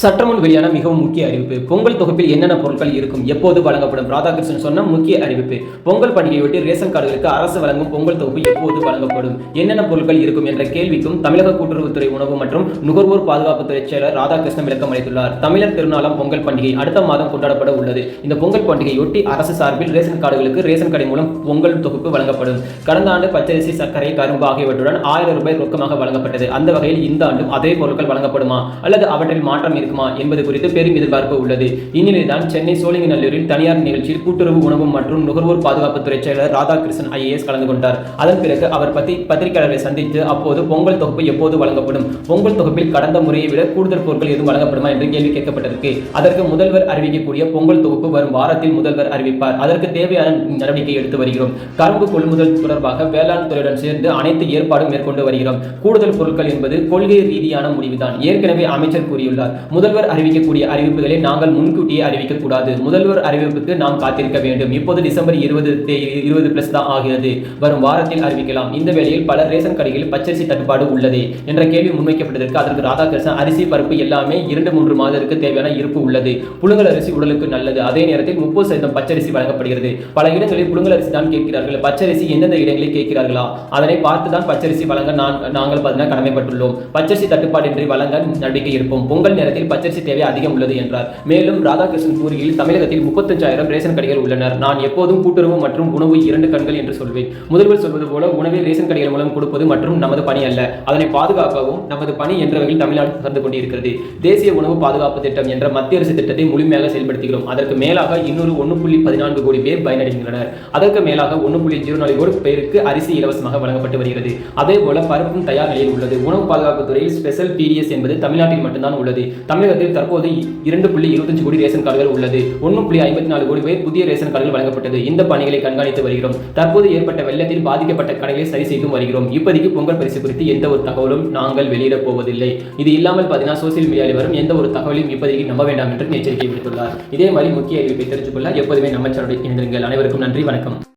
சற்றுமுன் வெளியான மிகவும் முக்கிய அறிவிப்பு. பொங்கல் தொகுப்பில் என்னென்ன பொருட்கள் இருக்கும்? எப்போது வழங்கப்படும்? ராதாகிருஷ்ணன் சொன்ன முக்கிய அறிவிப்பு. பொங்கல் பண்டிகையொட்டி ரேஷன் கார்டுகளுக்கு அரசு வழங்கும் பொங்கல் தொகுப்பு எப்போது வழங்கப்படும்? என்னென்ன பொருட்கள் இருக்கும் என்ற கேள்விக்கும் தமிழக கூட்டுறவுத்துறை உணவு மற்றும் நுகர்வோர் பாதுகாப்புத்துறை செயலர் ராதாகிருஷ்ணன் விளக்கம் அளித்துள்ளார். தமிழர் திருநாளாம் பொங்கல் பண்டிகை அடுத்த மாதம் கொண்டாடப்பட உள்ளது. இந்த பொங்கல் பண்டிகையொட்டி அரசு சார்பில் ரேஷன் கார்டுகளுக்கு ரேஷன் கடை மூலம் பொங்கல் தொகுப்பு வழங்கப்படும். கடந்த ஆண்டு பச்சரிசி சர்க்கரை கரும்பு ஆகியவற்றுடன் ஆயிரம் ரூபாய் ரொக்கமாக வழங்கப்பட்டது. அந்த வகையில் இந்த ஆண்டும் அதே பொருட்கள் வழங்கப்படுமா? அல்லது அவற்றில் மாற்றம் இருக்குமா என்பது குறித்து பெரும் எதிர்பார்ப்பு உள்ளது. இந்நிலையில்தான் சென்னை சோழிங்கநல்லூரில் தனியார் நிகழ்ச்சியில் கூட்டுறவு உணவு மற்றும் நுகர்வோர் பாதுகாப்புத்துறை செயலர் ராதாகிருஷ்ணன் ஐஏஎஸ் கலந்து கொண்டார். அதன் பிறகு அவர் பத்தி பத்திரிகையாளர்களை சந்தித்து அப்போது பொங்கல் தொகுப்பு எப்போது வழங்கப்படும்? பொங்கல் தொகுப்பில் கடந்த முறையை விட கூடுதல் பொருட்கள் எதுவும் வழங்கப்படுமா என்று கேள்வி கேட்கப்பட்டிருக்கு. அதற்கு முதல்வர் அறிவிக்கக்கூடிய பொங்கல் தொகுப்பு வரும் வாரத்தில் முதல்வர் அறிவிப்பார். அதற்கு தேவையான நடவடிக்கை எடுத்து வருகிறோம். கரும்பு கொள்முதல் தொடர்பாக வேளாண் துறையுடன் சேர்ந்து அனைத்து ஏற்பாடும் மேற்கொண்டு வருகிறோம். கூடுதல் பொருட்கள் என்பது கொள்கை ரீதியான முடிவுதான். ஏற்கனவே அமைச்சர் கூறியுள்ளார். முதல்வர் அறிவிக்கக்கூடிய அறிவிப்புகளை நாங்கள் முன்கூட்டியே அறிவிக்கக்கூடாது. முதல்வர் அறிவிப்புக்கு நாம் காத்திருக்க வேண்டும். இப்போது டிசம்பர் இருபது இருபது பிளஸ் தான் ஆகிறது. வரும் வாரத்தில் அறிவிக்கலாம். இந்த வேளையில் பல ரேஷன் கடைகளில் பச்சரிசி தட்டுப்பாடு உள்ளது என்ற கேள்வி முன்வைக்கப்பட்டதற்கு அதற்கு ராதாகிருஷ்ணன் அரிசி பருப்பு எல்லாமே இரண்டு மூன்று மாதத்திற்கு தேவையான இருப்பு உள்ளது. புழுங்கல் அரிசி உடலுக்கு நல்லது. அதே நேரத்தில் முப்பது சதவீதம் பச்சரிசி வழங்கப்படுகிறது. பல இடங்களில் புழுங்கல் அரிசி தான் கேட்கிறார்கள். பச்சரிசி எந்தெந்த இடங்களில் கேட்கிறார்களா? அதனை பார்த்து தான் பச்சரிசி வழங்க நான் நாங்கள் பார்த்தீங்கன்னா கடமைப்பட்டுள்ளோம். பச்சரிசி தட்டுப்பாடின்றி வழங்க நடவடிக்கை இருப்போம். பொங்கல் நேரத்தில் பச்சரிசி தேவை அதிகம் உள்ளது என்றார். மேலும் ராதாகிருஷ்ணன் கூறுகையில் தமிழகத்தில் முப்பத்தஞ்சாயிரம் ரேஷன் கடைகள் உள்ளனர். நான் எப்போதும் கூட்டுறவு மற்றும் உணவு இரண்டு கண்கள் என்று சொல்வேன். முதல்வர் சொல்வது போல உணவை ரேஷன் கடைகள் மூலம் கொடுப்பது மற்றும் நமது பணி அல்ல. அதனை பாதுகாக்கவும் நமது பணி என்ற வகையில் தமிழ்நாடு நடந்து கொண்டிருக்கிறது. தேசிய உணவு பாதுகாப்பு திட்டம் என்ற மத்திய அரசு திட்டத்தை முழுமையாக செயல்படுத்துகிறோம். அதற்கு மேலாக இன்னொரு ஒன்று புள்ளி பதினான்கு கோடி பேர் பயனடைகின்றனர். அதற்கு மேலாக ஒன்று புள்ளி ஜீரோ நாலு கோடி பேருக்கு அரிசி இலவசமாக வழங்கப்பட்டு வருகிறது. அதே போல பருப்பும் தயார் நிலையில் உள்ளது. உணவு பாதுகாப்பு துறையில் ஸ்பெஷல் பிடிஎஸ் என்பது தமிழ்நாட்டில் மட்டும்தான் உள்ளது. தமிழகத்தில் தற்போது இரண்டு புள்ளி இருபத்தஞ்சு கோடி ரேஷன் கார்டுகள் உள்ளது. ஒன்று புள்ளி ஐம்பத்தி நாலு கோடி பேர் புதிய ரேஷன் கார்டுகள் வழங்கப்பட்டது. இந்த பணிகளை கண்காணித்து வருகிறோம். தற்போது ஏற்பட்ட வெள்ளத்தில் பாதிக்கப்பட்ட கடைகளை சரி செய்தும் வருகிறோம். இப்போதைக்கு பொங்கல் பரிசு குறித்து எந்த ஒரு தகவலும் நாங்கள் வெளியிடப் போவதில்லை. இது இல்லாமல் பார்த்தீங்கன்னா சோசியல் மீடியாவில் வரும் எந்த ஒரு தகவலையும் இப்போதைக்கு நம்ப வேண்டாம் என்று எச்சரிக்கை விடுத்துள்ளார். இதே மாதிரி முக்கிய அறிவிப்பை தெரிஞ்சுக்கொள்ள எப்போதுமே நம்ம சேனலுடன் இணைந்திருங்கள். அனைவருக்கும் நன்றி வணக்கம்.